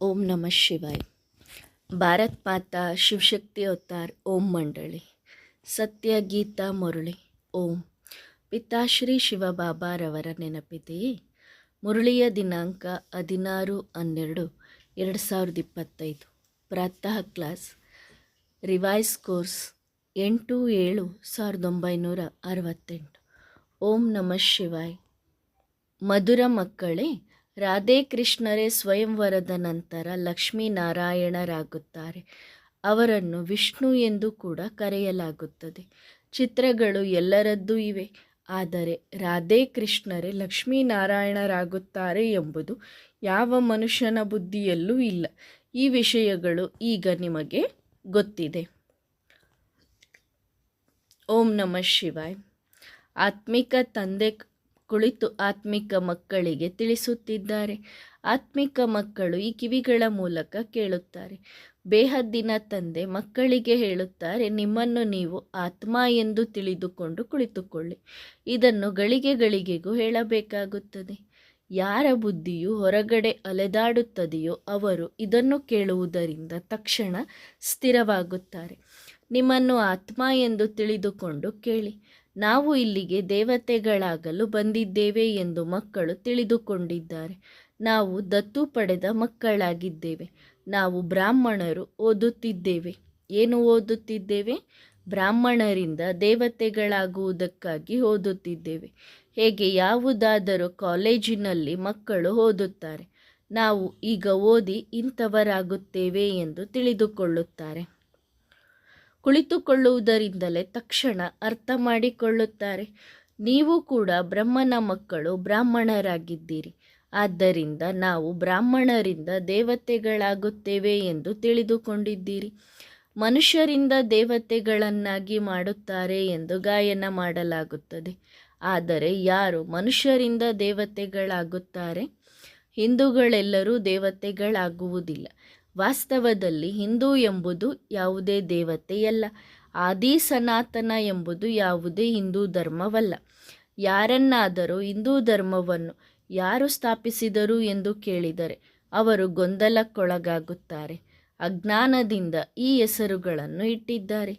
ಓಂ ನಮಃ ಶಿವಾಯ. ಭಾರತ್ ಮಾತಾ ಶಿವಶಕ್ತಿ ಅವತಾರ್ ಓಂ ಮಂಡಳಿ. ಸತ್ಯ ಗೀತಾ ಮುರಳಿ ಓಂ. ಪಿತಾಶ್ರೀ ಶಿವಬಾಬಾರವರ ನೆನಪಿದೆಯೇ? ಮುರಳಿಯ ದಿನಾಂಕ ಹದಿನಾರು ಹನ್ನೆರಡು ಎರಡು ಸಾವಿರದ ಇಪ್ಪತ್ತೈದು. ಪ್ರಾತಃ ಕ್ಲಾಸ್. ರಿವೈಸ್ ಕೋರ್ಸ್ ಎಂಟು ಏಳು ಸಾವಿರದ ಒಂಬೈನೂರ ಅರವತ್ತೆಂಟು. ಓಂ ನಮಃ ಶಿವಾಯ್. ಮಧುರ ಮಕ್ಕಳೇ ರಾಧೆ ಕೃಷ್ಣರೇ ಸ್ವಯಂವರದ ನಂತರ ಲಕ್ಷ್ಮೀನಾರಾಯಣರಾಗುತ್ತಾರೆ. ಅವರನ್ನು ವಿಷ್ಣು ಎಂದು ಕೂಡ ಕರೆಯಲಾಗುತ್ತದೆ. ಚಿತ್ರಗಳು ಎಲ್ಲರದ್ದೂ ಇವೆ. ಆದರೆ ರಾಧೆ ಕೃಷ್ಣರೇ ಲಕ್ಷ್ಮೀನಾರಾಯಣರಾಗುತ್ತಾರೆ ಎಂಬುದು ಯಾವ ಮನುಷ್ಯನ ಬುದ್ಧಿಯಲ್ಲೂ ಇಲ್ಲ. ಈ ವಿಷಯಗಳು ಈಗ ನಿಮಗೆ ಗೊತ್ತಿದೆ. ಓಂ ನಮಃ ಶಿವಾಯ್. ಆತ್ಮಿಕ ತಂದೆ ಕುಳಿತು ಆತ್ಮಿಕ ಮಕ್ಕಳಿಗೆ ತಿಳಿಸುತ್ತಿದ್ದಾರೆ. ಆತ್ಮಿಕ ಮಕ್ಕಳು ಈ ಕಿವಿಗಳ ಮೂಲಕ ಕೇಳುತ್ತಾರೆ. ಬೇಹದ್ದಿನ ತಂದೆ ಮಕ್ಕಳಿಗೆ ಹೇಳುತ್ತಾರೆ, ನಿಮ್ಮನ್ನು ನೀವು ಆತ್ಮ ಎಂದು ತಿಳಿದುಕೊಂಡು ಕುಳಿತುಕೊಳ್ಳಿ. ಇದನ್ನು ಗಳಿಗೆ ಗಳಿಗೆಗೂ ಹೇಳಬೇಕಾಗುತ್ತದೆ. ಯಾರ ಬುದ್ಧಿಯು ಹೊರಗಡೆ ಅಲೆದಾಡುತ್ತದೆಯೋ ಅವರು ಇದನ್ನು ಕೇಳುವುದರಿಂದ ತಕ್ಷಣ ಸ್ಥಿರವಾಗುತ್ತಾರೆ. ನಿಮ್ಮನ್ನು ಆತ್ಮ ಎಂದು ತಿಳಿದುಕೊಂಡು ಕೇಳಿ. ನಾವು ಇಲ್ಲಿಗೆ ದೇವತೆಗಳಾಗಲು ಬಂದಿದ್ದೇವೆ ಎಂದು ಮಕ್ಕಳು ತಿಳಿದುಕೊಂಡಿದ್ದಾರೆ. ನಾವು ದತ್ತು ಪಡೆದ ಮಕ್ಕಳಾಗಿದ್ದೇವೆ. ನಾವು ಬ್ರಾಹ್ಮಣರು ಓದುತ್ತಿದ್ದೇವೆ. ಏನು ಓದುತ್ತಿದ್ದೇವೆ? ಬ್ರಾಹ್ಮಣರಿಂದ ದೇವತೆಗಳಾಗುವುದಕ್ಕಾಗಿ ಓದುತ್ತಿದ್ದೇವೆ. ಹೇಗೆ ಯಾವುದಾದರೂ ಕಾಲೇಜಿನಲ್ಲಿ ಮಕ್ಕಳು ಓದುತ್ತಾರೆ. ನಾವು ಈಗ ಓದಿ ಇಂಥವರಾಗುತ್ತೇವೆ ಎಂದು ತಿಳಿದುಕೊಳ್ಳುತ್ತಾರೆ. ಕುಳಿತುಕೊಳ್ಳುವುದರಿಂದಲೇ ತಕ್ಷಣ ಅರ್ಥ ಮಾಡಿಕೊಳ್ಳುತ್ತಾರೆ. ನೀವು ಕೂಡ ಬ್ರಹ್ಮನ ಮಕ್ಕಳು ಬ್ರಾಹ್ಮಣರಾಗಿದ್ದೀರಿ. ಆದ್ದರಿಂದ ನಾವು ಬ್ರಾಹ್ಮಣರಿಂದ ದೇವತೆಗಳಾಗುತ್ತೇವೆ ಎಂದು ತಿಳಿದುಕೊಂಡಿದ್ದೀರಿ. ಮನುಷ್ಯರಿಂದ ದೇವತೆಗಳನ್ನಾಗಿ ಮಾಡುತ್ತಾರೆ ಎಂದು ಗಾಯನ ಮಾಡಲಾಗುತ್ತದೆ. ಆದರೆ ಯಾರು ಮನುಷ್ಯರಿಂದ ದೇವತೆಗಳಾಗುತ್ತಾರೆ? ಹಿಂದೂಗಳೆಲ್ಲರೂ ದೇವತೆಗಳಾಗುವುದಿಲ್ಲ. ವಾಸ್ತವದಲ್ಲಿ ಹಿಂದೂ ಎಂಬುದು ಯಾವುದೇ ದೇವತೆಯಲ್ಲ ಆದಿ ಸನಾತನ ಎಂಬುದು ಯಾವುದೇ ಹಿಂದೂ ಧರ್ಮವಲ್ಲ. ಯಾರನ್ನಾದರೂ ಹಿಂದೂ ಧರ್ಮವನ್ನು ಯಾರು ಸ್ಥಾಪಿಸಿದರು ಎಂದು ಕೇಳಿದರೆ ಅವರು ಗೊಂದಲಕ್ಕೊಳಗಾಗುತ್ತಾರೆ. ಅಜ್ಞಾನದಿಂದ ಈ ಹೆಸರುಗಳನ್ನು ಇಟ್ಟಿದ್ದಾರೆ.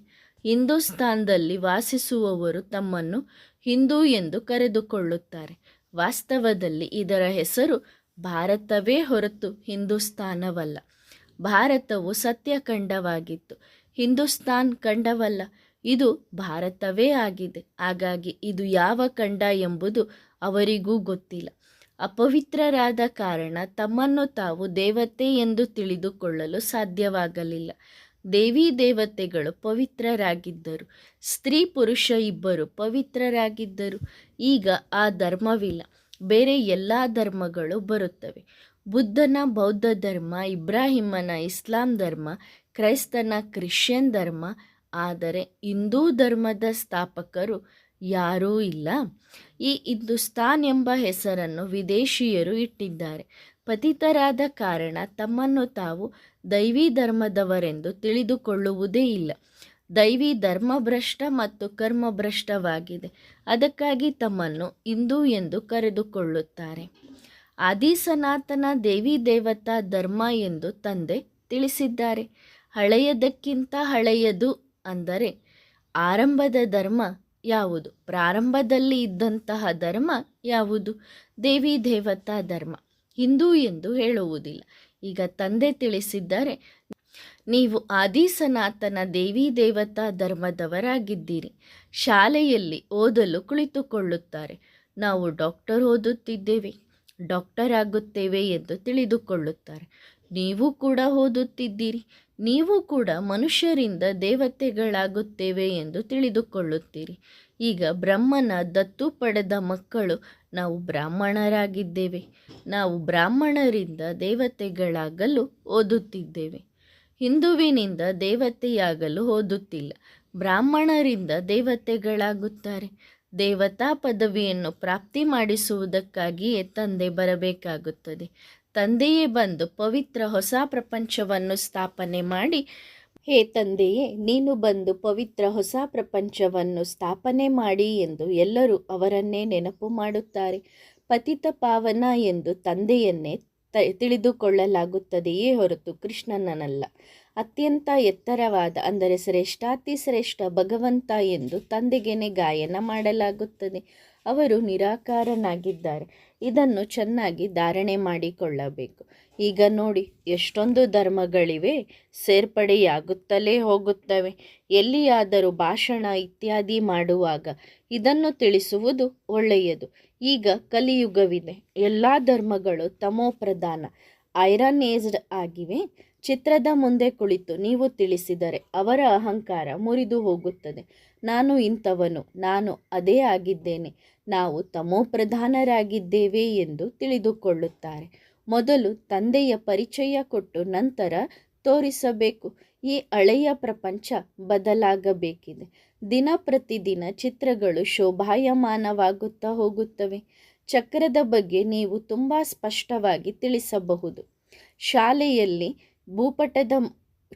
ಹಿಂದೂಸ್ತಾನದಲ್ಲಿ ವಾಸಿಸುವವರು ತಮ್ಮನ್ನು ಹಿಂದೂ ಎಂದು ಕರೆದುಕೊಳ್ಳುತ್ತಾರೆ. ವಾಸ್ತವದಲ್ಲಿ ಇದರ ಹೆಸರು ಭಾರತವೇ ಹೊರತು ಹಿಂದೂಸ್ತಾನವಲ್ಲ ಭಾರತವು ಸತ್ಯ ಖಂಡವಾಗಿತ್ತು. ಹಿಂದೂಸ್ತಾನ್ ಖಂಡವಲ್ಲ, ಇದು ಭಾರತವೇ ಆಗಿದೆ. ಹಾಗಾಗಿ ಇದು ಯಾವ ಖಂಡ ಎಂಬುದು ಅವರಿಗೂ ಗೊತ್ತಿಲ್ಲ. ಅಪವಿತ್ರರಾದ ಕಾರಣ ತಮ್ಮನ್ನು ತಾವು ದೇವತೆ ಎಂದು ತಿಳಿದುಕೊಳ್ಳಲು ಸಾಧ್ಯವಾಗಲಿಲ್ಲ. ದೇವಿ ದೇವತೆಗಳು ಪವಿತ್ರರಾಗಿದ್ದರು. ಸ್ತ್ರೀ ಪುರುಷ ಇಬ್ಬರು ಪವಿತ್ರರಾಗಿದ್ದರು. ಈಗ ಆ ಧರ್ಮವಿಲ್ಲ. ಬೇರೆ ಎಲ್ಲ ಧರ್ಮಗಳು ಬರುತ್ತವೆ. ಬುದ್ಧನ, ಬೌದ್ಧ ಧರ್ಮ, ಇಬ್ರಾಹಿಮನ, ಇಸ್ಲಾಂ ಧರ್ಮ, ಕ್ರೈಸ್ತನ, ಕ್ರಿಶ್ಚಿಯನ್ ಧರ್ಮ, ಆದರೆ ಹಿಂದೂ ಧರ್ಮದ ಸ್ಥಾಪಕರು ಯಾರೂ ಇಲ್ಲ. ಈ ಹಿಂದೂಸ್ತಾನ್ ಎಂಬ ಹೆಸರನ್ನು ವಿದೇಶಿಯರು ಇಟ್ಟಿದ್ದಾರೆ. ಪತಿತರಾದ ಕಾರಣ ತಮ್ಮನ್ನು ತಾವು ದೈವಿ ಧರ್ಮದವರೆಂದು ತಿಳಿದುಕೊಳ್ಳುವುದೇ ಇಲ್ಲ. ದೈವಿ ಧರ್ಮಭ್ರಷ್ಟ ಮತ್ತು ಕರ್ಮಭ್ರಷ್ಟವಾಗಿದೆ. ಅದಕ್ಕಾಗಿ ತಮ್ಮನ್ನು ಹಿಂದೂ ಎಂದು ಕರೆದುಕೊಳ್ಳುತ್ತಾರೆ. ಆದಿ ಸನಾತನ ದೇವಿ ದೇವತಾ ಧರ್ಮ ಎಂದು ತಂದೆ ತಿಳಿಸಿದ್ದಾರೆ. ಹಳೆಯದಕ್ಕಿಂತ ಹಳೆಯದು ಅಂದರೆ ಆರಂಭದ ಧರ್ಮ ಯಾವುದು? ಪ್ರಾರಂಭದಲ್ಲಿ ಇದ್ದಂತಹ ಧರ್ಮ ಯಾವುದು? ದೇವಿ ದೇವತಾ ಧರ್ಮ. ಹಿಂದೂ ಎಂದು ಹೇಳುವುದಿಲ್ಲ. ಈಗ ತಂದೆ ತಿಳಿಸಿದ್ದಾರೆ, ನೀವು ಆದಿ ಸನಾತನ ದೇವಿ ದೇವತಾ ಧರ್ಮದವರಾಗಿದ್ದೀರಿ. ಶಾಲೆಯಲ್ಲಿ ಓದಲು ಕುಳಿತುಕೊಳ್ಳುತ್ತಾರೆ. ನಾವು ಡಾಕ್ಟರ್ ಓದುತ್ತಿದ್ದೇವೆ. ಡಾಕ್ಟರ್ ಆಗುತ್ತೇವೆ ಎಂದು ತಿಳಿದುಕೊಳ್ಳುತ್ತಾರೆ. ನೀವು ಕೂಡ ಓದುತ್ತಿದ್ದೀರಿ. ನೀವು ಕೂಡ ಮನುಷ್ಯರಿಂದ ದೇವತೆಗಳಾಗುತ್ತೇವೆ ಎಂದು ತಿಳಿದುಕೊಳ್ಳುತ್ತೀರಿ. ಈಗ ಬ್ರಹ್ಮನ ದತ್ತು ಪಡೆದ ಮಕ್ಕಳು, ನಾವು ಬ್ರಾಹ್ಮಣರಾಗಿದ್ದೇವೆ. ನಾವು ಬ್ರಾಹ್ಮಣರಿಂದ ದೇವತೆಗಳಾಗಲು ಓದುತ್ತಿದ್ದೇವೆ. ಹಿಂದುವಿನಿಂದ ದೇವತೆಯಾಗಲು ಓದುತ್ತಿಲ್ಲ. ಬ್ರಾಹ್ಮಣರಿಂದ ದೇವತೆಗಳಾಗುತ್ತಾರೆ. ದೇವತಾ ಪದವಿಯನ್ನು ಪ್ರಾಪ್ತಿ ಮಾಡಿಸುವುದಕ್ಕಾಗಿಯೇ ತಂದೆ ಬರಬೇಕಾಗುತ್ತದೆ. ತಂದೆಯೇ ಬಂದು ಪವಿತ್ರ ಹೊಸ ಪ್ರಪಂಚವನ್ನು ಸ್ಥಾಪನೆ ಮಾಡಿ, ಹೇ ತಂದೆಯೇ, ನೀನು ಬಂದು ಪವಿತ್ರ ಹೊಸ ಪ್ರಪಂಚವನ್ನು ಸ್ಥಾಪನೆ ಮಾಡಿ ಎಂದು ಎಲ್ಲರೂ ಅವರನ್ನೇ ನೆನಪು ಮಾಡುತ್ತಾರೆ. ಪತಿತ ಪಾವನ ಎಂದು ತಂದೆಯನ್ನೇ ತಿಳಿದುಕೊಳ್ಳಲಾಗುತ್ತದೆಯೇ ಹೊರತು ಕೃಷ್ಣನನ್ನಲ್ಲ ಅತ್ಯಂತ ಎತ್ತರವಾದ, ಅಂದರೆ ಶ್ರೇಷ್ಠಾತಿ ಶ್ರೇಷ್ಠ ಭಗವಂತ ಎಂದು ತಂದೆಗೆನೆ ಗಾಯನ ಮಾಡಲಾಗುತ್ತದೆ. ಅವರು ನಿರಾಕಾರನಾಗಿದ್ದಾರೆ. ಇದನ್ನು ಚೆನ್ನಾಗಿ ಧಾರಣೆ ಮಾಡಿಕೊಳ್ಳಬೇಕು. ಈಗ ನೋಡಿ, ಎಷ್ಟೊಂದು ಧರ್ಮಗಳಿವೆ, ಸೇರ್ಪಡೆಯಾಗುತ್ತಲೇ ಹೋಗುತ್ತವೆ. ಎಲ್ಲಿಯಾದರೂ ಭಾಷಣ ಇತ್ಯಾದಿ ಮಾಡುವಾಗ ಇದನ್ನು ತಿಳಿಸುವುದು ಒಳ್ಳೆಯದು. ಈಗ ಕಲಿಯುಗವಿದೆ. ಎಲ್ಲ ಧರ್ಮಗಳು ತಮೋ ಪ್ರಧಾನ ಐರನೇಸ್ಡ್ ಆಗಿವೆ. ಚಿತ್ರದ ಮುಂದೆ ಕುಳಿತು ನೀವು ತಿಳಿಸಿದರೆ ಅವರ ಅಹಂಕಾರ ಮುರಿದು ಹೋಗುತ್ತದೆ. ನಾನು ಇಂಥವನು, ನಾನು ಅದೇ ಆಗಿದ್ದೇನೆ, ನಾವು ತಮೋ ಪ್ರಧಾನರಾಗಿದ್ದೇವೆ ಎಂದು ತಿಳಿದುಕೊಳ್ಳುತ್ತಾರೆ. ಮೊದಲು ತಂದೆಯ ಪರಿಚಯ ಕೊಟ್ಟು ನಂತರ ತೋರಿಸಬೇಕು. ಈ ಹಳೆಯ ಪ್ರಪಂಚ ಬದಲಾಗಬೇಕಿದೆ. ದಿನ ಪ್ರತಿದಿನ ಚಿತ್ರಗಳು ಶೋಭಾಯಮಾನವಾಗುತ್ತಾ ಹೋಗುತ್ತವೆ. ಚಕ್ರದ ಬಗ್ಗೆ ನೀವು ತುಂಬ ಸ್ಪಷ್ಟವಾಗಿ ತಿಳಿಸಬಹುದು. ಶಾಲೆಯಲ್ಲಿ ಭೂಪಟದ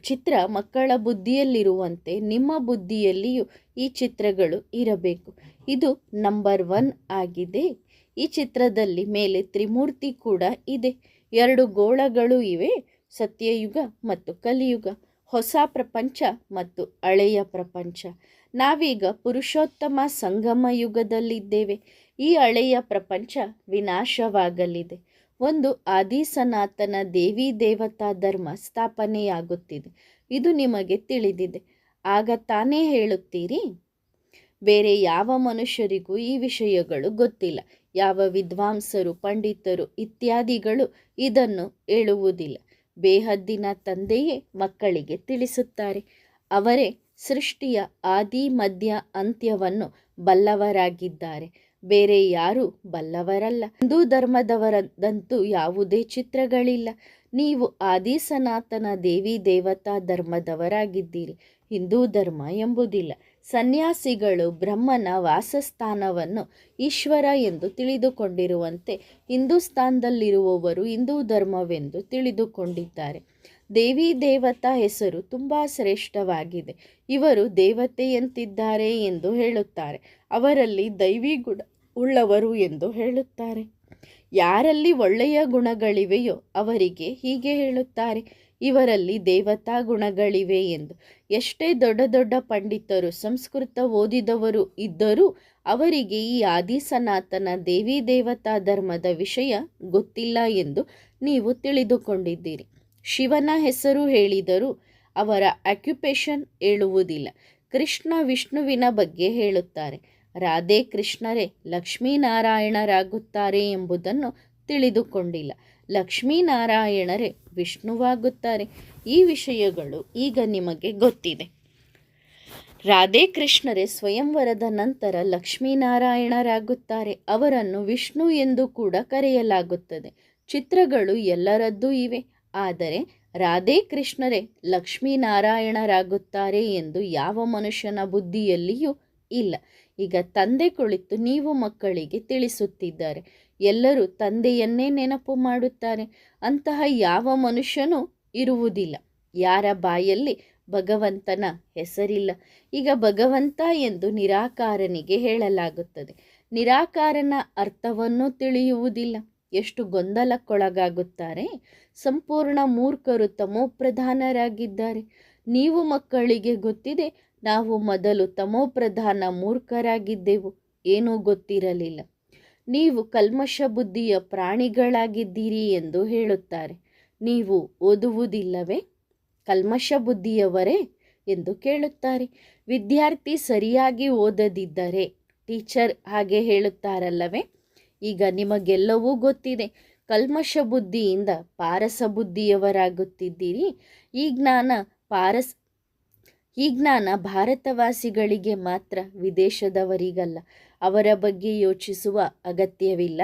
ಚಿತ್ರ ಮಕ್ಕಳ ಬುದ್ಧಿಯಲ್ಲಿರುವಂತೆ ನಿಮ್ಮ ಬುದ್ಧಿಯಲ್ಲಿಯೂ ಈ ಚಿತ್ರಗಳು ಇರಬೇಕು. ಇದು ನಂಬರ್ ಒನ್ ಆಗಿದೆ. ಈ ಚಿತ್ರದಲ್ಲಿ ಮೇಲೆ ತ್ರಿಮೂರ್ತಿ ಕೂಡ ಇದೆ. ಎರಡು ಗೋಳಗಳು ಇವೆ. ಸತ್ಯಯುಗ ಮತ್ತು ಕಲಿಯುಗ. ಹೊಸ ಪ್ರಪಂಚ ಮತ್ತು ಹಳೆಯ ಪ್ರಪಂಚ. ನಾವೀಗ ಪುರುಷೋತ್ತಮ ಸಂಗಮ ಯುಗದಲ್ಲಿದ್ದೇವೆ. ಈ ಹಳೆಯ ಪ್ರಪಂಚ ವಿನಾಶವಾಗಲಿದೆ. ಒಂದು ಆದಿ ಸನಾತನ ದೇವಿ ದೇವತಾ ಧರ್ಮ ಸ್ಥಾಪನೆಯಾಗುತ್ತಿದೆ. ಇದು ನಿಮಗೆ ತಿಳಿದಿದೆ. ಆಗ ತಾನೇ ಹೇಳುತ್ತೀರಿ, ಬೇರೆ ಯಾವ ಮನುಷ್ಯರಿಗೂ ಈ ವಿಷಯಗಳು ಗೊತ್ತಿಲ್ಲ. ಯಾವ ವಿದ್ವಾಂಸರು, ಪಂಡಿತರು ಇತ್ಯಾದಿಗಳು ಇದನ್ನು ಹೇಳುವುದಿಲ್ಲ. ಬೇಹದ್ದಿನ ತಂದೆಯೇ ಮಕ್ಕಳಿಗೆ ತಿಳಿಸುತ್ತಾರೆ. ಅವರೇ ಸೃಷ್ಟಿಯ ಆದಿ ಮಧ್ಯ ಅಂತ್ಯವನ್ನು ಬಲ್ಲವರಾಗಿದ್ದಾರೆ. ಬೇರೆ ಯಾರೂ ಬಲ್ಲವರಲ್ಲ. ಹಿಂದೂ ಧರ್ಮದವರದಂತೂ ಯಾವುದೇ ಚಿತ್ರಗಳಿಲ್ಲ. ನೀವು ಆದಿ ಸನಾತನ ದೇವಿ ದೇವತಾ ಧರ್ಮದವರಾಗಿದ್ದೀರಿ. ಹಿಂದೂ ಧರ್ಮ ಎಂಬುದಿಲ್ಲ. ಸನ್ಯಾಸಿಗಳು ಬ್ರಹ್ಮನ ವಾಸಸ್ಥಾನವನ್ನು ಈಶ್ವರ ಎಂದು ತಿಳಿದುಕೊಂಡಿರುವಂತೆ ಹಿಂದೂಸ್ತಾನದಲ್ಲಿರುವವರು ಹಿಂದೂ ಧರ್ಮವೆಂದು ತಿಳಿದುಕೊಂಡಿದ್ದಾರೆ. ದೇವಿ ದೇವತಾ ಹೆಸರು ತುಂಬ ಶ್ರೇಷ್ಠವಾಗಿದೆ. ಇವರು ದೇವತೆಯಂತಿದ್ದಾರೆ ಎಂದು ಹೇಳುತ್ತಾರೆ. ಅವರಲ್ಲಿ ದೈವಿ ಗುಣ ಉಳ್ಳವರು ಎಂದು ಹೇಳುತ್ತಾರೆ. ಯಾರಲ್ಲಿ ಒಳ್ಳೆಯ ಗುಣಗಳಿವೆಯೋ ಅವರಿಗೆ ಹೀಗೆ ಹೇಳುತ್ತಾರೆ. ಇವರಲ್ಲಿ ದೇವತಾ ಗುಣಗಳಿವೆ ಎಂದು. ಎಷ್ಟೇ ದೊಡ್ಡ ದೊಡ್ಡ ಪಂಡಿತರು ಸಂಸ್ಕೃತ ಓದಿದವರು ಇದ್ದರೂ ಅವರಿಗೆ ಈ ಆದಿ ಸನಾತನ ದೇವಿ ದೇವತಾ ಧರ್ಮದ ವಿಷಯ ಗೊತ್ತಿಲ್ಲ ಎಂದು ನೀವು ತಿಳಿದುಕೊಂಡಿದ್ದೀರಿ. ಶಿವನ ಹೆಸರು ಹೇಳಿದರೂ ಅವರ ಅಕ್ಯುಪೇಷನ್ ಹೇಳುವುದಿಲ್ಲ ಕೃಷ್ಣ ವಿಷ್ಣುವಿನ ಬಗ್ಗೆ ಹೇಳುತ್ತಾರೆ. ರಾಧೆ ಕೃಷ್ಣರೇ, ಲಕ್ಷ್ಮೀನಾರಾಯಣರಾಗುತ್ತಾರೆ ಎಂಬುದನ್ನು ತಿಳಿದುಕೊಂಡಿಲ್ಲ. ಲಕ್ಷ್ಮೀನಾರಾಯಣರೇ, ವಿಷ್ಣುವಾಗುತ್ತಾರೆ. ಈ ವಿಷಯಗಳು ಈಗ ನಿಮಗೆ ಗೊತ್ತಿದೆ. ರಾಧೆ ಕೃಷ್ಣರೇ, ಸ್ವಯಂವರದ ನಂತರ ಲಕ್ಷ್ಮೀನಾರಾಯಣರಾಗುತ್ತಾರೆ. ಅವರನ್ನು ವಿಷ್ಣು ಎಂದು ಕೂಡ ಕರೆಯಲಾಗುತ್ತದೆ. ಚಿತ್ರಗಳು ಎಲ್ಲರದ್ದೂ ಇವೆ. ಆದರೆ ರಾಧೆ ಕೃಷ್ಣರೇ, ಲಕ್ಷ್ಮೀನಾರಾಯಣರಾಗುತ್ತಾರೆ ಎಂದು ಯಾವ ಮನುಷ್ಯನ ಬುದ್ಧಿಯಲ್ಲಿಯೂ ಇಲ್ಲ. ಈಗ ತಂದೆ ಕುಳಿತು ನೀವು ಮಕ್ಕಳಿಗೆ ತಿಳಿಸುತ್ತಿದ್ದಾರೆ. ಎಲ್ಲರೂ ತಂದೆಯನ್ನೇ ನೆನಪು ಮಾಡುತ್ತಾರೆ. ಅಂತಹ ಯಾವ ಮನುಷ್ಯನೂ ಇರುವುದಿಲ್ಲ. ಯಾರ ಬಾಯಲ್ಲಿ ಭಗವಂತನ ಹೆಸರಿಲ್ಲ. ಈಗ ಭಗವಂತ ಎಂದು ನಿರಾಕಾರನಿಗೆ ಹೇಳಲಾಗುತ್ತದೆ. ನಿರಾಕಾರನ ಅರ್ಥವನ್ನು ತಿಳಿಯುವುದಿಲ್ಲ. ಎಷ್ಟು ಗೊಂದಲಕ್ಕೊಳಗಾಗುತ್ತಾರೆ. ಸಂಪೂರ್ಣ ಮೂರ್ಖರು ತಮೋಪ್ರಧಾನರಾಗಿದ್ದಾರೆ ನೀವು ಮಕ್ಕಳಿಗೆ ಗೊತ್ತಿದೆ ನಾವು ಮೊದಲು ತಮೋಪ್ರಧಾನ ಮೂರ್ಖರಾಗಿದ್ದೆವು. ಏನೂ ಗೊತ್ತಿರಲಿಲ್ಲ. ನೀವು ಕಲ್ಮಶ ಬುದ್ಧಿಯ ಪ್ರಾಣಿಗಳಾಗಿದ್ದೀರಿ ಎಂದು ಹೇಳುತ್ತಾರೆ. ನೀವು ಓದುವುದಿಲ್ಲವೇ? ಕಲ್ಮಶ ಬುದ್ಧಿಯವರೇ ಎಂದು ಕೇಳುತ್ತಾರೆ. ವಿದ್ಯಾರ್ಥಿ ಸರಿಯಾಗಿ ಓದದಿದ್ದರೆ ಟೀಚರ್ ಹಾಗೆ ಹೇಳುತ್ತಾರಲ್ಲವೇ? ಈಗ ನಿಮಗೆಲ್ಲವೂ ಗೊತ್ತಿದೆ. ಕಲ್ಮಶ ಬುದ್ಧಿಯಿಂದ ಪಾರಸ ಬುದ್ಧಿಯವರಾಗುತ್ತಿದ್ದೀರಿ. ಈ ಜ್ಞಾನ ಪಾರಸ್ ಈ ಜ್ಞಾನ ಭಾರತವಾಸಿಗಳಿಗೆ ಮಾತ್ರ, ವಿದೇಶದವರಿಗಲ್ಲ. ಅವರ ಬಗ್ಗೆ ಯೋಚಿಸುವ ಅಗತ್ಯವಿಲ್ಲ.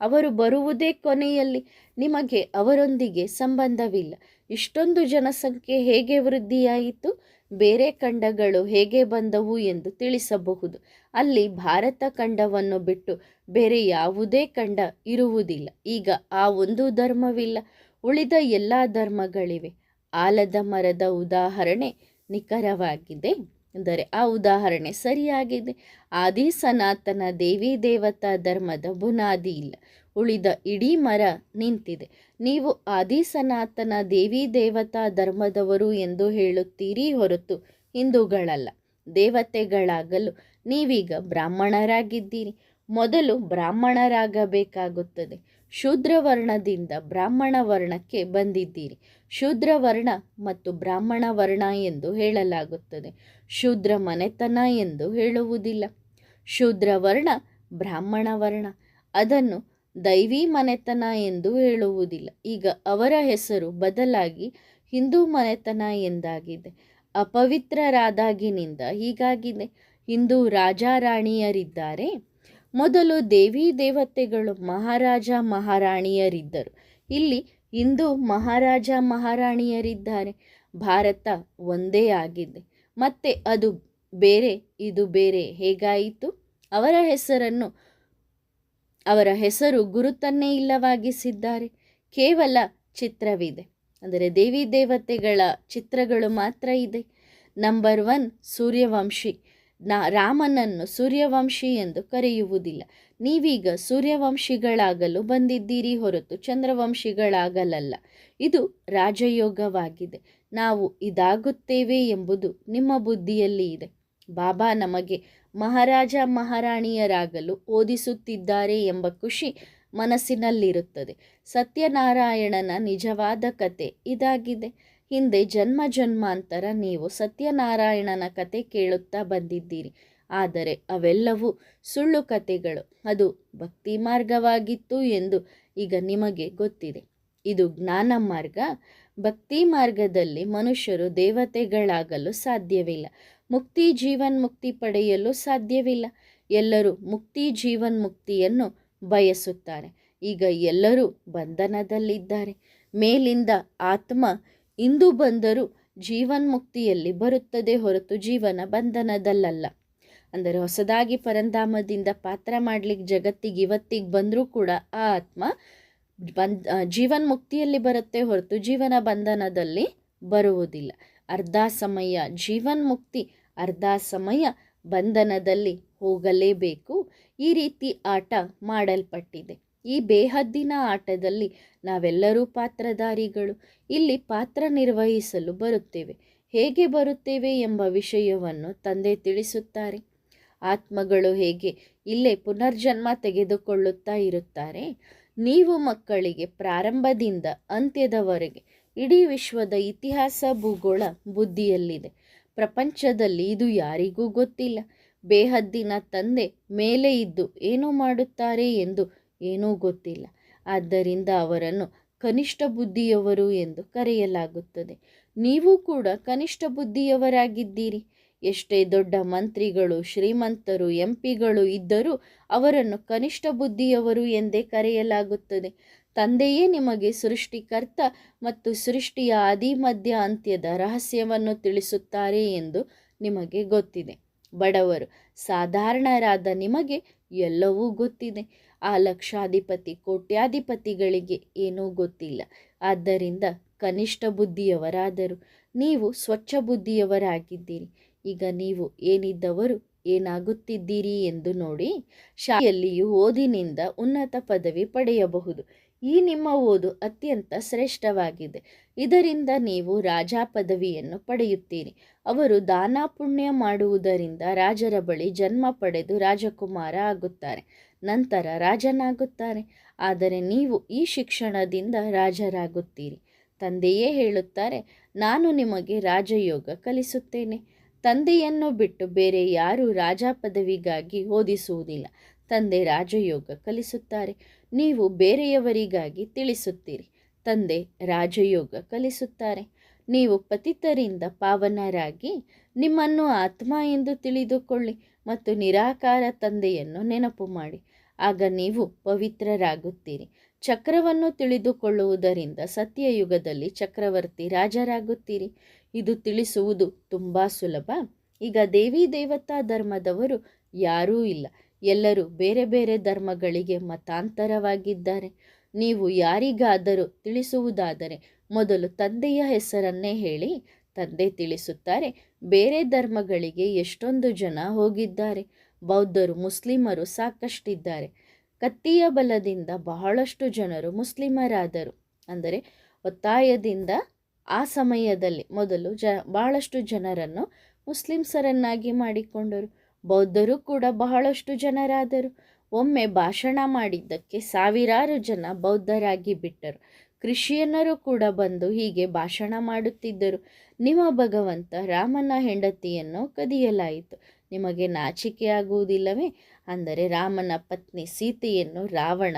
ಅವರು ಬರುವುದೇ ಕೊನೆಯಲ್ಲಿ ನಿಮಗೆ ಅವರೊಂದಿಗೆ ಸಂಬಂಧವಿಲ್ಲ. ಇಷ್ಟೊಂದು ಜನಸಂಖ್ಯೆ ಹೇಗೆ ವೃದ್ಧಿಯಾಯಿತು? ಬೇರೆ ಖಂಡಗಳು ಹೇಗೆ ಬಂದವು ಎಂದು ತಿಳಿಸಬಹುದು. ಅಲ್ಲಿ ಭಾರತ ಖಂಡವನ್ನು ಬಿಟ್ಟು ಬೇರೆ ಯಾವುದೇ ಖಂಡ ಇರುವುದಿಲ್ಲ. ಈಗ ಆ ಒಂದು ಧರ್ಮವಿಲ್ಲ. ಉಳಿದ ಎಲ್ಲ ಧರ್ಮಗಳಿವೆ. ಆಲದ ಮರದ ಉದಾಹರಣೆ ನಿಖರವಾಗಿದೆ. ಅಂದರೆ ಆ ಉದಾಹರಣೆ ಸರಿಯಾಗಿದೆ. ಆದಿ ಸನಾತನ ದೇವಿ ದೇವತಾ ಧರ್ಮದ ಬುನಾದಿ ಇಲ್ಲ. ಉಳಿದ ಇಡೀ ಮರ ನಿಂತಿದೆ. ನೀವು ಆದಿ ಸನಾತನ ದೇವಿ ದೇವತಾ ಧರ್ಮದವರು ಎಂದು ಹೇಳುತ್ತೀರಿ ಹೊರತು ಹಿಂದೂಗಳಲ್ಲ. ದೇವತೆಗಳಾಗಲು ನೀವೀಗ ಬ್ರಾಹ್ಮಣರಾಗಿದ್ದೀರಿ. ಮೊದಲು ಬ್ರಾಹ್ಮಣರಾಗಬೇಕಾಗುತ್ತದೆ. ಶೂದ್ರ ವರ್ಣದಿಂದ ಬ್ರಾಹ್ಮಣ ವರ್ಣಕ್ಕೆ ಬಂದಿದ್ದೀರಿ. ಶೂದ್ರ ವರ್ಣ ಮತ್ತು ಬ್ರಾಹ್ಮಣ ವರ್ಣ ಎಂದು ಹೇಳಲಾಗುತ್ತದೆ. ಶೂದ್ರ ಮನೆತನ ಎಂದು ಹೇಳುವುದಿಲ್ಲ. ಶೂದ್ರ ವರ್ಣ ಬ್ರಾಹ್ಮಣ ವರ್ಣ ಅದನ್ನು ದೈವಿ ಮನೆತನ ಎಂದು ಹೇಳುವುದಿಲ್ಲ. ಈಗ ಅವರ ಹೆಸರು ಬದಲಾಗಿ ಹಿಂದೂ ಮನೆತನ ಎಂದಾಗಿದೆ. ಅಪವಿತ್ರರಾದಾಗಿನಿಂದ ಹೀಗಾಗಿದೆ. ಹಿಂದೂ ರಾಜಾರಾಣಿಯರಿದ್ದಾರೆ. ಮೊದಲು ದೇವಿ ದೇವತೆಗಳು ಮಹಾರಾಜ ಮಹಾರಾಣಿಯರಿದ್ದರು. ಇಲ್ಲಿ ಹಿಂದೂ ಮಹಾರಾಜ ಮಹಾರಾಣಿಯರಿದ್ದಾರೆ. ಭಾರತ ಒಂದೇ ಆಗಿದೆ. ಮತ್ತೆ ಅದು ಬೇರೆ, ಇದು ಬೇರೆ ಹೇಗಾಯಿತು? ಅವರ ಹೆಸರನ್ನು, ಅವರ ಹೆಸರು ಗುರುತನ್ನೇ ಇಲ್ಲವಾಗಿಸಿದ್ದಾರೆ. ಕೇವಲ ಚಿತ್ರವಿದೆ. ಅಂದರೆ ದೇವಿ ದೇವತೆಗಳ ಚಿತ್ರಗಳು ಮಾತ್ರ ಇದೆ. Number one Suryavanshi. ನಾ ರಾಮನನ್ನು ಸೂರ್ಯವಂಶಿ ಎಂದು ಕರೆಯುವುದಿಲ್ಲ. ನೀವೀಗ ಸೂರ್ಯವಂಶಿಗಳಾಗಲು ಬಂದಿದ್ದೀರಿ ಹೊರತು ಚಂದ್ರವಂಶಿಗಳಾಗಲಲ್ಲ. ಇದು ರಾಜಯೋಗವಾಗಿದೆ. ನಾವು ಇದಾಗುತ್ತೇವೆ ಎಂಬುದು ನಿಮ್ಮ ಬುದ್ಧಿಯಲ್ಲಿ ಇದೆ. ಬಾಬಾ ನಮಗೆ ಮಹಾರಾಜ ಮಹಾರಾಣಿಯರಾಗಲು ಓದಿಸುತ್ತಿದ್ದಾರೆ ಎಂಬ ಖುಷಿ ಮನಸ್ಸಿನಲ್ಲಿರುತ್ತದೆ. ಸತ್ಯನಾರಾಯಣನ ನಿಜವಾದ ಕತೆ ಇದಾಗಿದೆ. ಹಿಂದೆ ಜನ್ಮ ಜನ್ಮಾಂತರ ನೀವು ಸತ್ಯನಾರಾಯಣನ ಕತೆ ಕೇಳುತ್ತಾ ಬಂದಿದ್ದೀರಿ. ಆದರೆ ಅವೆಲ್ಲವೂ ಸುಳ್ಳು ಕಥೆಗಳು. ಅದು ಭಕ್ತಿ ಮಾರ್ಗವಾಗಿತ್ತು ಎಂದು ಈಗ ನಿಮಗೆ ಗೊತ್ತಿದೆ. ಇದು ಜ್ಞಾನ ಮಾರ್ಗ. ಭಕ್ತಿ ಮಾರ್ಗದಲ್ಲಿ ಮನುಷ್ಯರು ದೇವತೆಗಳಾಗಲು ಸಾಧ್ಯವಿಲ್ಲ. ಮುಕ್ತಿ ಜೀವನ್ಮುಕ್ತಿ ಪಡೆಯಲು ಸಾಧ್ಯವಿಲ್ಲ. ಎಲ್ಲರೂ ಮುಕ್ತಿ ಜೀವನ್ಮುಕ್ತಿಯನ್ನು ಬಯಸುತ್ತಾರೆ. ಈಗ ಎಲ್ಲರೂ ಬಂಧನದಲ್ಲಿದ್ದಾರೆ. ಮೇಲಿಂದ ಆತ್ಮ ಇಂದು ಬಂದರೂ ಜೀವನ್ಮುಕ್ತಿಯಲ್ಲಿ ಬರುತ್ತದೆ ಹೊರತು ಜೀವನ ಬಂಧನದಲ್ಲಲ್ಲ. ಅಂದರೆ ಹೊಸದಾಗಿ ಪರಂಧಾಮದಿಂದ ಪಾತ್ರ ಮಾಡ್ಲಿಕ್ಕೆ ಜಗತ್ತಿಗೆ ಇವತ್ತಿಗೆ ಬಂದರೂ ಕೂಡ ಆ ಆತ್ಮ ಬಂದ್ ಜೀವನ್ಮುಕ್ತಿಯಲ್ಲಿ ಬರುತ್ತೆ ಹೊರತು ಜೀವನ ಬಂಧನದಲ್ಲಿ ಬರುವುದಿಲ್ಲ. ಅರ್ಧ ಸಮಯ ಜೀವನ್ ಮುಕ್ತಿ, ಅರ್ಧ ಸಮಯ ಬಂಧನದಲ್ಲಿ ಹೋಗಲೇಬೇಕು. ಈ ರೀತಿ ಆಟ ಮಾಡಲ್ಪಟ್ಟಿದೆ. ಈ ಬೇಹದ್ದಿನ ಆಟದಲ್ಲಿ ನಾವೆಲ್ಲರೂ ಪಾತ್ರಧಾರಿಗಳು. ಇಲ್ಲಿ ಪಾತ್ರ ನಿರ್ವಹಿಸಲು ಬರುತ್ತೇವೆ. ಹೇಗೆ ಬರುತ್ತೇವೆ ಎಂಬ ವಿಷಯವನ್ನು ತಂದೆ ತಿಳಿಸುತ್ತಾರೆ. ಆತ್ಮಗಳು ಹೇಗೆ ಇಲ್ಲೇ ಪುನರ್ಜನ್ಮ ತೆಗೆದುಕೊಳ್ಳುತ್ತಾ ಇರುತ್ತಾರೆ? ನೀವು ಮಕ್ಕಳಿಗೆ ಪ್ರಾರಂಭದಿಂದ ಅಂತ್ಯದವರೆಗೆ ಇಡೀ ವಿಶ್ವದ ಇತಿಹಾಸ, ಭೂಗೋಳ, ಬುದ್ಧಿಯಲ್ಲಿದೆ. ಪ್ರಪಂಚದಲ್ಲಿ ಇದು ಯಾರಿಗೂ ಗೊತ್ತಿಲ್ಲ. ಬೇಹದ್ದಿನ ತಂದೆ ಮೇಲೆ ಇದ್ದು ಏನು ಮಾಡುತ್ತಾರೆ ಎಂದು ಏನೂ ಗೊತ್ತಿಲ್ಲ. ಆದ್ದರಿಂದ ಅವರನ್ನು ಕನಿಷ್ಠ ಬುದ್ಧಿಯವರು ಎಂದು ಕರೆಯಲಾಗುತ್ತದೆ. ನೀವು ಕೂಡ ಕನಿಷ್ಠ ಬುದ್ಧಿಯವರಾಗಿದ್ದೀರಿ. ಎಷ್ಟೇ ದೊಡ್ಡ ಮಂತ್ರಿಗಳು, ಶ್ರೀಮಂತರು ಎಂ ಪಿಗಳು ಇದ್ದರೂ ಅವರನ್ನು ಕನಿಷ್ಠ ಬುದ್ಧಿಯವರು ಎಂದೇ ಕರೆಯಲಾಗುತ್ತದೆ. ತಂದೆಯೇ ನಿಮಗೆ ಸೃಷ್ಟಿಕರ್ತ ಮತ್ತು ಸೃಷ್ಟಿಯ ಆದಿ ಮಧ್ಯ ಅಂತ್ಯದ ರಹಸ್ಯವನ್ನು ತಿಳಿಸುತ್ತಾರೆ ಎಂದು ನಿಮಗೆ ಗೊತ್ತಿದೆ. ಬಡವರು, ಸಾಧಾರಣರಾದ ನಿಮಗೆ ಎಲ್ಲವೂ ಗೊತ್ತಿದೆ. ಆ ಲಕ್ಷಾಧಿಪತಿ, ಕೋಟ್ಯಾಧಿಪತಿಗಳಿಗೆ ಏನೂ ಗೊತ್ತಿಲ್ಲ. ಆದ್ದರಿಂದ ಕನಿಷ್ಠ ಬುದ್ಧಿಯವರಾದರು. ನೀವು ಸ್ವಚ್ಛ ಬುದ್ಧಿಯವರಾಗಿದ್ದೀರಿ. ಈಗ ನೀವು ಏನಿದ್ದವರು ಏನಾಗುತ್ತಿದ್ದೀರಿ ಎಂದು ನೋಡಿ ಶಾಲೆಯಲ್ಲಿಯೂ ಓದಿನಿಂದ ಉನ್ನತ ಪದವಿ ಪಡೆಯಬಹುದು. ಈ ನಿಮ್ಮ ಓದು ಅತ್ಯಂತ ಶ್ರೇಷ್ಠವಾಗಿದೆ. ಇದರಿಂದ ನೀವು ರಾಜ ಪದವಿಯನ್ನು ಪಡೆಯುತ್ತೀರಿ. ಅವರು ದಾನ ಪುಣ್ಯ ಮಾಡುವುದರಿಂದ ರಾಜರ ಬಳಿ ಜನ್ಮ ಪಡೆದು ರಾಜಕುಮಾರ ಆಗುತ್ತಾರೆ. ನಂತರ ರಾಜನಾಗುತ್ತಾರೆ. ಆದರೆ ನೀವು ಈ ಶಿಕ್ಷಣದಿಂದ ರಾಜರಾಗುತ್ತೀರಿ. ತಂದೆಯೇ ಹೇಳುತ್ತಾರೆ, ನಾನು ನಿಮಗೆ ರಾಜಯೋಗ ಕಲಿಸುತ್ತೇನೆ. ತಂದೆಯನ್ನು ಬಿಟ್ಟು ಬೇರೆ ಯಾರೂ ರಾಜ ಪದವಿಗಾಗಿ ಓದಿಸುವುದಿಲ್ಲ. ತಂದೆ ರಾಜಯೋಗ ಕಲಿಸುತ್ತಾರೆ. ನೀವು ಬೇರೆಯವರಿಗಾಗಿ ತಿಳಿಸುತ್ತೀರಿ. ತಂದೆ ರಾಜಯೋಗ ಕಲಿಸುತ್ತಾರೆ. ನೀವು ಪತಿತರಿಂದ ಪಾವನರಾಗಿ ನಿಮ್ಮನ್ನು ಆತ್ಮ ಎಂದು ತಿಳಿದುಕೊಳ್ಳಿ ಮತ್ತು ನಿರಾಕಾರ ತಂದೆಯನ್ನು ನೆನಪು ಮಾಡಿ. ಆಗ ನೀವು ಪವಿತ್ರರಾಗುತ್ತೀರಿ. ಚಕ್ರವನ್ನು ತಿಳಿದುಕೊಳ್ಳುವುದರಿಂದ ಸತ್ಯಯುಗದಲ್ಲಿ ಚಕ್ರವರ್ತಿ ರಾಜರಾಗುತ್ತೀರಿ. ಇದು ತಿಳಿಸುವುದು ತುಂಬ ಸುಲಭ. ಈಗ ದೇವಿ ದೇವತಾ ಧರ್ಮದವರು ಯಾರೂ ಇಲ್ಲ. ಎಲ್ಲರೂ ಬೇರೆ ಬೇರೆ ಧರ್ಮಗಳಿಗೆ ಮತಾಂತರವಾಗಿದ್ದಾರೆ. ನೀವು ಯಾರಿಗಾದರೂ ತಿಳಿಸುವುದಾದರೆ ಮೊದಲು ತಂದೆಯ ಹೆಸರನ್ನೇ ಹೇಳಿ. ತಂದೆ ತಿಳಿಸುತ್ತಾರೆ, ಬೇರೆ ಧರ್ಮಗಳಿಗೆ ಎಷ್ಟೊಂದು ಜನ ಹೋಗಿದ್ದಾರೆ. ಬೌದ್ಧರು, ಮುಸ್ಲಿಮರು ಸಾಕಷ್ಟಿದ್ದಾರೆ. ಕತ್ತಿಯ ಬಲದಿಂದ ಬಹಳಷ್ಟು ಜನರು ಮುಸ್ಲಿಮರಾದರು. ಅಂದರೆ ಒತ್ತಾಯದಿಂದ ಆ ಸಮಯದಲ್ಲಿ ಮೊದಲು ಜ, ಬಹಳಷ್ಟು ಜನರನ್ನು ಮುಸ್ಲಿಮ್ಸರನ್ನಾಗಿ ಮಾಡಿಕೊಂಡರು. ಬೌದ್ಧರು ಕೂಡ ಬಹಳಷ್ಟು ಜನರಾದರು. ಒಮ್ಮೆ ಭಾಷಣ ಮಾಡಿದ್ದಕ್ಕೆ ಸಾವಿರಾರು ಜನ ಬೌದ್ಧರಾಗಿ ಬಿಟ್ಟರು. ಕ್ರಿಶ್ಚಿಯನ್ನರು ಕೂಡ ಬಂದು ಹೀಗೆ ಭಾಷಣ ಮಾಡುತ್ತಿದ್ದರು. ನಿಮ್ಮ ಭಗವಂತ ರಾಮನ ಹೆಂಡತಿಯನ್ನು ಕದಿಯಲಾಯಿತು. ನಿಮಗೆ ನಾಚಿಕೆಯಾಗುವುದಿಲ್ಲವೇ ಅಂದರೆ ರಾಮನ ಪತ್ನಿ ಸೀತೆಯನ್ನು ರಾವಣ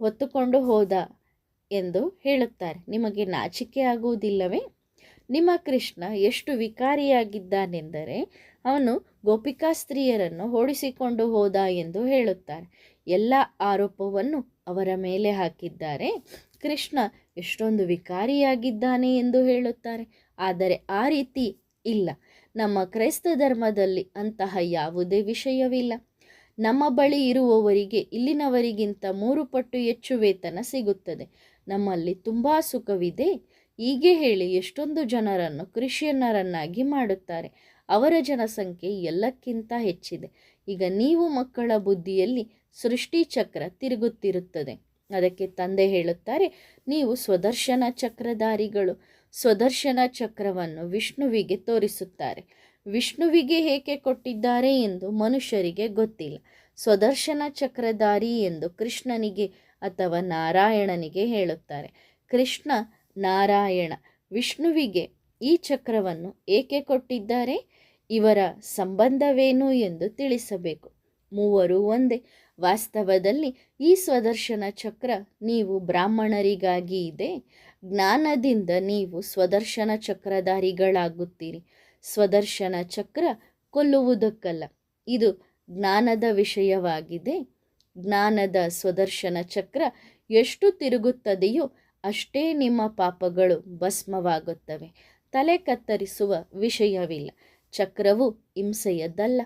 ಹೊತ್ತುಕೊಂಡು ಹೋದ ಎಂದು ಹೇಳುತ್ತಾರೆ. ನಿಮಗೆ ನಾಚಿಕೆ ಆಗುವುದಿಲ್ಲವೇ? ನಿಮ್ಮ ಕೃಷ್ಣ ಎಷ್ಟು ವಿಕಾರಿಯಾಗಿದ್ದಾನೆಂದರೆ ಅವನು ಗೋಪಿಕಾ ಸ್ತ್ರೀಯರನ್ನು ಓಡಿಸಿಕೊಂಡು ಹೋದ ಎಂದು ಹೇಳುತ್ತಾರೆ. ಎಲ್ಲ ಆರೋಪವನ್ನು ಅವರ ಮೇಲೆ ಹಾಕಿದ್ದಾರೆ. ಕೃಷ್ಣ ಎಷ್ಟೊಂದು ವಿಕಾರಿಯಾಗಿದ್ದಾನೆ ಎಂದು ಹೇಳುತ್ತಾರೆ. ಆದರೆ ಆ ರೀತಿ ಇಲ್ಲ. ನಮ್ಮ ಕ್ರೈಸ್ತ ಧರ್ಮದಲ್ಲಿ ಅಂತಹ ಯಾವುದೇ ವಿಷಯವಿಲ್ಲ. ನಮ್ಮ ಬಳಿ ಇರುವವರಿಗೆ ಇಲ್ಲಿನವರಿಗಿಂತ ಮೂರು ಪಟ್ಟು ಹೆಚ್ಚು ವೇತನ ಸಿಗುತ್ತದೆ. ನಮ್ಮಲ್ಲಿ ತುಂಬ ಸುಖವಿದೆ. ಹೀಗೆ ಹೇಳಿ ಎಷ್ಟೊಂದು ಜನರನ್ನು ಕ್ರಿಶ್ಚಿಯನ್ನರನ್ನಾಗಿ ಮಾಡುತ್ತಾರೆ. ಅವರ ಜನಸಂಖ್ಯೆ ಎಲ್ಲಕ್ಕಿಂತ ಹೆಚ್ಚಿದೆ. ಈಗ ನೀವು ಮಕ್ಕಳ ಬುದ್ಧಿಯಲ್ಲಿ ಸೃಷ್ಟಿ ಚಕ್ರ ತಿರುಗುತ್ತಿರುತ್ತದೆ. ಅದಕ್ಕೆ ತಂದೆ ಹೇಳುತ್ತಾರೆ, ನೀವು ಸ್ವದರ್ಶನ ಚಕ್ರಧಾರಿಗಳು. ಸ್ವದರ್ಶನ ಚಕ್ರವನ್ನು ವಿಷ್ಣುವಿಗೆ ತೋರಿಸುತ್ತಾರೆ. ವಿಷ್ಣುವಿಗೆ ಏಕೆ ಕೊಟ್ಟಿದ್ದಾರೆ ಎಂದು ಮನುಷ್ಯರಿಗೆ ಗೊತ್ತಿಲ್ಲ. ಸ್ವದರ್ಶನ ಚಕ್ರಧಾರಿ ಎಂದು ಕೃಷ್ಣನಿಗೆ ಅಥವಾ ನಾರಾಯಣನಿಗೆ ಹೇಳುತ್ತಾರೆ. ಕೃಷ್ಣ, ನಾರಾಯಣ, ವಿಷ್ಣುವಿಗೆ ಈ ಚಕ್ರವನ್ನು ಏಕೆ ಕೊಟ್ಟಿದ್ದಾರೆ? ಇವರ ಸಂಬಂಧವೇನು ಎಂದು ತಿಳಿಸಬೇಕು. ಮೂವರು ಒಂದೇ. ವಾಸ್ತವದಲ್ಲಿ ಈ ಸ್ವದರ್ಶನ ಚಕ್ರ ನೀವು ಬ್ರಾಹ್ಮಣರಿಗಾಗಿ ಇದೆ. ಜ್ಞಾನದಿಂದ ನೀವು ಸ್ವದರ್ಶನ ಚಕ್ರಧಾರಿಗಳಾಗುತ್ತೀರಿ. ಸ್ವದರ್ಶನ ಚಕ್ರ ಕೊಲ್ಲುವುದಕ್ಕಲ್ಲ. ಇದು ಜ್ಞಾನದ ವಿಷಯವಾಗಿದೆ. ಜ್ಞಾನದ ಸ್ವದರ್ಶನ ಚಕ್ರ ಎಷ್ಟು ತಿರುಗುತ್ತದೆಯೋ ಅಷ್ಟೇ ನಿಮ್ಮ ಪಾಪಗಳು ಭಸ್ಮವಾಗುತ್ತವೆ. ತಲೆ ಕತ್ತರಿಸುವ ವಿಷಯವಿಲ್ಲ. ಚಕ್ರವು ಹಿಂಸೆಯದ್ದಲ್ಲ.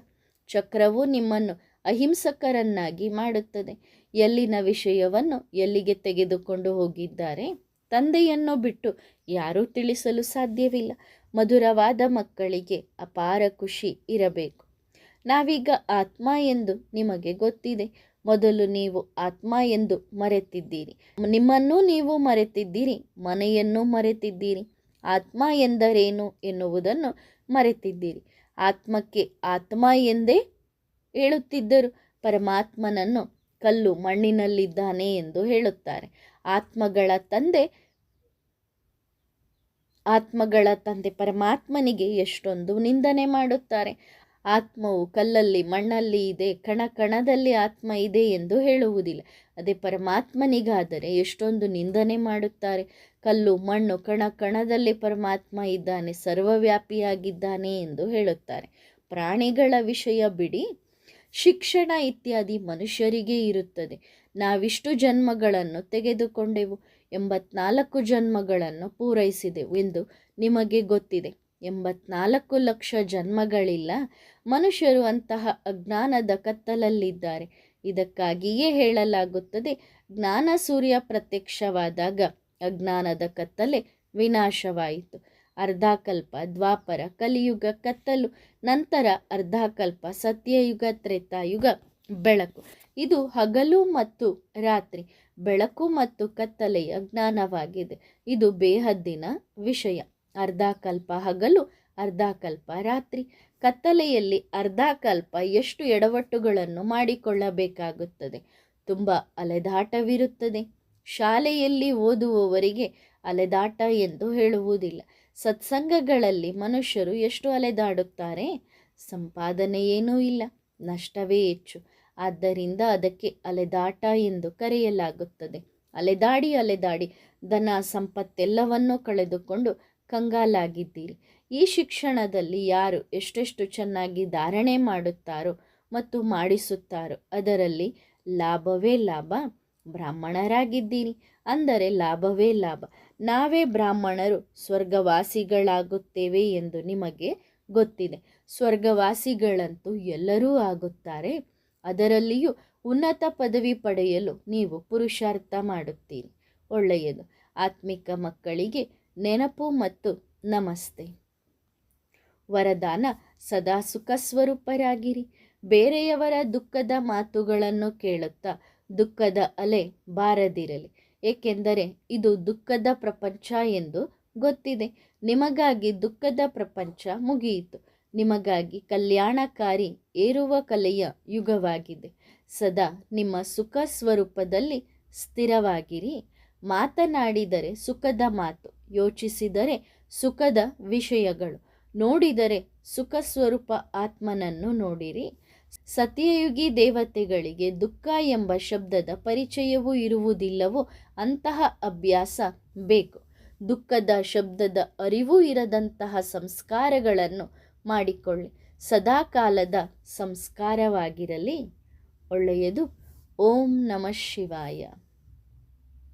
ಚಕ್ರವು ನಿಮ್ಮನ್ನು ಅಹಿಂಸಕರನ್ನಾಗಿ ಮಾಡುತ್ತದೆ. ಎಲ್ಲಿನ ವಿಷಯವನ್ನು ಎಲ್ಲಿಗೆ ತೆಗೆದುಕೊಂಡು ಹೋಗಿದ್ದಾರೆ ತಂದೆಯನ್ನು ಬಿಟ್ಟು ಯಾರೂ ತಿಳಿಸಲು ಸಾಧ್ಯವಿಲ್ಲ. ಮಧುರವಾದ ಮಕ್ಕಳಿಗೆ ಅಪಾರ ಖುಷಿ ಇರಬೇಕು. ನಾವೀಗ ಆತ್ಮ ಎಂದು ನಿಮಗೆ ಗೊತ್ತಿದೆ. ಮೊದಲು ನೀವು ಆತ್ಮ ಎಂದು ಮರೆತಿದ್ದೀರಿ. ನಿಮ್ಮನ್ನು ನೀವು ಮರೆತಿದ್ದೀರಿ, ಮನೆಯನ್ನು ಮರೆತಿದ್ದೀರಿ, ಆತ್ಮ ಎಂದರೇನು ಎನ್ನುವುದನ್ನು ಮರೆತಿದ್ದೀರಿ. ಆತ್ಮಕ್ಕೆ ಆತ್ಮ ಎಂದೇ ಹೇಳುತ್ತಿದ್ದರು ಪರಮಾತ್ಮನನ್ನು ಕಲ್ಲು ಮಣ್ಣಿನಲ್ಲಿದ್ದಾನೆ ಎಂದು ಹೇಳುತ್ತಾರೆ. ಆತ್ಮಗಳ ತಂದೆ ಆತ್ಮಗಳ ತಂದೆ ಪರಮಾತ್ಮನಿಗೆ ಎಷ್ಟೊಂದು ನಿಂದನೆ ಮಾಡುತ್ತಾರೆ. ಆತ್ಮವು ಕಲ್ಲಲ್ಲಿ, ಮಣ್ಣಲ್ಲಿ ಇದೆ, ಕಣ ಕಣದಲ್ಲಿ ಆತ್ಮ ಇದೆ ಎಂದು ಹೇಳುವುದಿಲ್ಲ. ಅದೇ ಪರಮಾತ್ಮನಿಗಾದರೆ ಎಷ್ಟೊಂದು ನಿಂದನೆ ಮಾಡುತ್ತಾರೆ. ಕಲ್ಲು, ಮಣ್ಣು, ಕಣ ಕಣದಲ್ಲಿ ಪರಮಾತ್ಮ ಇದ್ದಾನೆ, ಸರ್ವವ್ಯಾಪಿಯಾಗಿದ್ದಾನೆ ಎಂದು ಹೇಳುತ್ತಾರೆ. ಪ್ರಾಣಿಗಳ ವಿಷಯ ಬಿಡಿ. ಶಿಕ್ಷಣ ಇತ್ಯಾದಿ ಮನುಷ್ಯರಿಗೆ ಇರುತ್ತದೆ. ನಾವಿಷ್ಟು ಜನ್ಮಗಳನ್ನು ತೆಗೆದುಕೊಂಡೆವು, ಎಂಬತ್ನಾಲ್ಕು ಜನ್ಮಗಳನ್ನು ಪೂರೈಸಿದೆವು ಎಂದು ನಿಮಗೆ ಗೊತ್ತಿದೆ. ಎಂಬತ್ನಾಲ್ಕು ಲಕ್ಷ ಜನ್ಮಗಳಿಲ್ಲ. ಮನುಷ್ಯರು ಅಂತಹ ಅಜ್ಞಾನದ ಕತ್ತಲಲ್ಲಿದ್ದಾರೆ. ಇದಕ್ಕಾಗಿಯೇ ಹೇಳಲಾಗುತ್ತದೆ, ಜ್ಞಾನ ಸೂರ್ಯ ಪ್ರತ್ಯಕ್ಷವಾದಾಗ ಅಜ್ಞಾನದ ಕತ್ತಲೆ ವಿನಾಶವಾಯಿತು. ಅರ್ಧಾಕಲ್ಪ ದ್ವಾಪರ ಕಲಿಯುಗ ಕತ್ತಲು, ನಂತರ ಅರ್ಧಾಕಲ್ಪ ಸತ್ಯಯುಗ, ತ್ರೇತಾಯುಗ, ಬೆಳಕು. ಇದು ಹಗಲು ಮತ್ತು ರಾತ್ರಿ. ಬೆಳಕು ಮತ್ತು ಕತ್ತಲೆಯ ಜ್ಞಾನವಾಗಿದೆ. ಇದು ಬೇಹದ್ದಿನ ವಿಷಯ. ಅರ್ಧಾಕಲ್ಪ ಹಗಲು ಅರ್ಧಾಕಲ್ಪ ರಾತ್ರಿ. ಕತ್ತಲೆಯಲ್ಲಿ ಅರ್ಧಾಕಲ್ಪ ಎಷ್ಟು ಎಡವಟ್ಟುಗಳನ್ನು ಮಾಡಿಕೊಳ್ಳಬೇಕಾಗುತ್ತದೆ? ತುಂಬ ಅಲೆದಾಟವಿರುತ್ತದೆ. ಶಾಲೆಯಲ್ಲಿ ಓದುವವರಿಗೆ ಅಲೆದಾಟ ಎಂದು ಹೇಳುವುದಿಲ್ಲ. ಸತ್ಸಂಗಗಳಲ್ಲಿ ಮನುಷ್ಯರು ಎಷ್ಟು ಅಲೆದಾಡುತ್ತಾರೆ? ಸಂಪಾದನೆ ಏನೂ ಇಲ್ಲ, ನಷ್ಟವೇ ಹೆಚ್ಚು. ಆದ್ದರಿಂದ ಅದಕ್ಕೆ ಅಲೆದಾಟ ಎಂದು ಕರೆಯಲಾಗುತ್ತದೆ. ಅಲೆದಾಡಿ ಅಲೆದಾಡಿ ಧನ ಸಂಪತ್ತೆಲ್ಲವನ್ನೂ ಕಳೆದುಕೊಂಡು ಕಂಗಾಲಾಗಿದ್ದೀರಿ. ಈ ಶಿಕ್ಷಣದಲ್ಲಿ ಯಾರು ಎಷ್ಟೆಷ್ಟು ಚೆನ್ನಾಗಿ ಧಾರಣೆ ಮಾಡುತ್ತಾರೋ ಮತ್ತು ಮಾಡಿಸುತ್ತಾರೋ ಅದರಲ್ಲಿ ಲಾಭವೇ ಲಾಭ, ಬ್ರಾಹ್ಮಣರಾಗಿದ್ದೀರಿ. ಅಂದರೆ ಲಾಭವೇ ಲಾಭ. ನಾವೇ ಬ್ರಾಹ್ಮಣರು ಸ್ವರ್ಗವಾಸಿಗಳಾಗುತ್ತೇವೆ ಎಂದು ನಿಮಗೆ ಗೊತ್ತಿದೆ. ಸ್ವರ್ಗವಾಸಿಗಳಂತೂ ಎಲ್ಲರೂ ಆಗುತ್ತಾರೆ. ಅದರಲ್ಲಿಯೂ ಉನ್ನತ ಪದವಿ ಪಡೆಯಲು ನೀವು ಪುರುಷಾರ್ಥ ಮಾಡುತ್ತೀರಿ. ಒಳ್ಳೆಯದು. ಆತ್ಮಿಕ ಮಕ್ಕಳಿಗೆ ನೆನಪು ಮತ್ತು ನಮಸ್ತೆ. ವರದಾನ ಸದಾ ಸುಖ ಸ್ವರೂಪರಾಗಿರಿ. ಬೇರೆಯವರ ದುಃಖದ ಮಾತುಗಳನ್ನು ಕೇಳುತ್ತಾ ದುಃಖದ ಅಲೆ ಬಾರದಿರಲಿ. ಏಕೆಂದರೆ ಇದು ದುಃಖದ ಪ್ರಪಂಚ ಎಂದು ಗೊತ್ತಿದೆ. ನಿಮಗಾಗಿ ದುಃಖದ ಪ್ರಪಂಚ ಮುಗಿಯಿತು. ನಿಮಗಾಗಿ ಕಲ್ಯಾಣಕಾರಿ ಏರುವ ಕಲೆಯ ಯುಗವಾಗಿದೆ. ಸದಾ ನಿಮ್ಮ ಸುಖ ಸ್ವರೂಪದಲ್ಲಿ ಸ್ಥಿರವಾಗಿರಿ. ಮಾತನಾಡಿದರೆ ಸುಖದ ಮಾತು, ಯೋಚಿಸಿದರೆ ಸುಖದ ವಿಷಯಗಳು, ನೋಡಿದರೆ ಸುಖ ಸ್ವರೂಪ ಆತ್ಮನನ್ನು ನೋಡಿರಿ. ಸತ್ಯಯುಗಿ ದೇವತೆಗಳಿಗೆ ದುಃಖ ಎಂಬ ಶಬ್ದದ ಪರಿಚಯವೂ ಇರುವುದಿಲ್ಲವೋ ಅಂತಹ ಅಭ್ಯಾಸ ಬೇಕು. ದುಃಖದ ಶಬ್ದದ ಅರಿವು ಇರದಂತಹ ಸಂಸ್ಕಾರಗಳನ್ನು ಮಾಡಿಕೊಳ್ಳಿ. ಸದಾಕಾಲದ ಸಂಸ್ಕಾರವಾಗಿರಲಿ. ಒಳ್ಳೆಯದು. ಓಂ ನಮಃ ಶಿವಾಯ.